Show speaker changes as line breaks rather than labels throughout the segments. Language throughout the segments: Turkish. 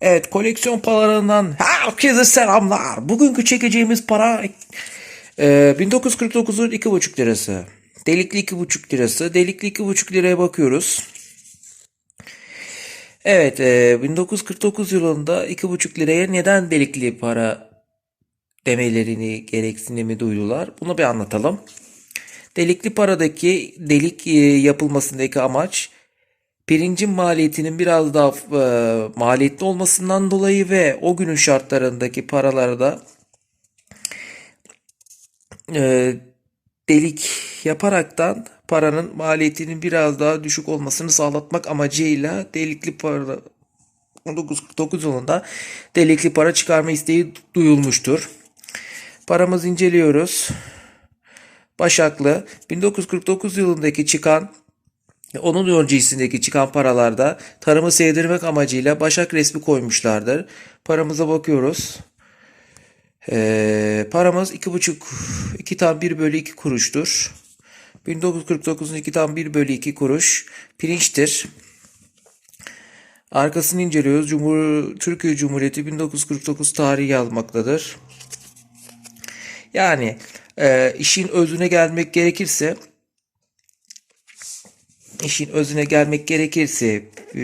Evet koleksiyon paralarından herkese selamlar. Bugünkü çekeceğimiz para e, 1949'un 2,5 lirası. Delikli 2,5 lirası. Delikli 2,5 liraya bakıyoruz. Evet e, 1949 yılında 2,5 liraya neden delikli para demelerini gereksinimi duydular? Bunu bir anlatalım. Delikli paradaki delik e, yapılmasındaki amaç pirincin maliyetinin biraz daha e, maliyetli olmasından dolayı ve o günün şartlarındaki paralarda e, delik yaparaktan paranın maliyetinin biraz daha düşük olmasını sağlatmak amacıyla delikli para 1949 yılında delikli para çıkarma isteği duyulmuştur. Paramızı inceliyoruz. Başaklı 1949 yılındaki çıkan onun öncesindeki çıkan paralarda tarımı sevdirmek amacıyla Başak resmi koymuşlardır. Paramıza bakıyoruz. Ee, paramız 2,5 2 tam 1 bölü 2 kuruştur. 1949'un 2 tam 1 bölü 2 kuruş pirinçtir. Arkasını inceliyoruz. Cumhur, Türkiye Cumhuriyeti 1949 tarihi yazmaktadır. Yani e, işin özüne gelmek gerekirse işin özüne gelmek gerekirse e,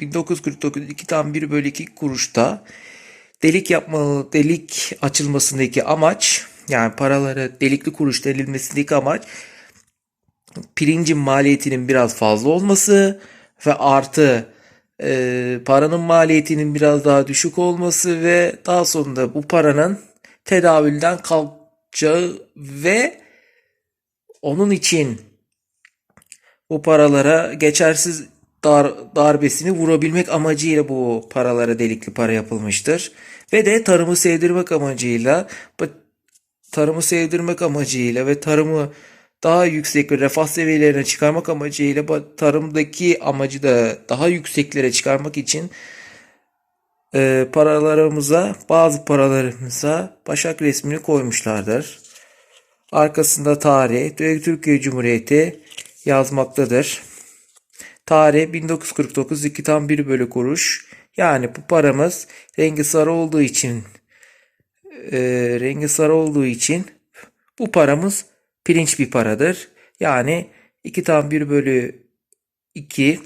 1949 2 tam 1 bölü 2 kuruşta delik yapmalı delik açılmasındaki amaç yani paralara delikli kuruş denilmesindeki amaç pirincin maliyetinin biraz fazla olması ve artı e, paranın maliyetinin biraz daha düşük olması ve daha sonunda bu paranın tedavülden kalkacağı ve onun için bu paralara geçersiz dar, darbesini vurabilmek amacıyla bu paralara delikli para yapılmıştır. Ve de tarımı sevdirmek amacıyla tarımı sevdirmek amacıyla ve tarımı daha yüksek bir refah seviyelerine çıkarmak amacıyla tarımdaki amacı da daha yükseklere çıkarmak için e, paralarımıza bazı paralarımıza Başak resmini koymuşlardır. Arkasında tarih Türkiye Cumhuriyeti yazmaktadır. Tarih 1949 2 tam 1 bölü kuruş. Yani bu paramız rengi sarı olduğu için e, rengi sarı olduğu için bu paramız pirinç bir paradır. Yani 2 tam 1 bölü 2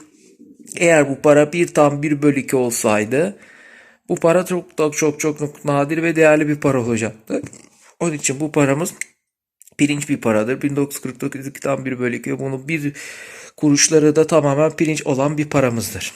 eğer bu para 1 tam 1 bölü 2 olsaydı bu para çok çok çok çok nadir ve değerli bir para olacaktı. Onun için bu paramız pirinç bir paradır. 1949 2 tam 1 bölü 2 bunu bir kuruşları da tamamen pirinç olan bir paramızdır.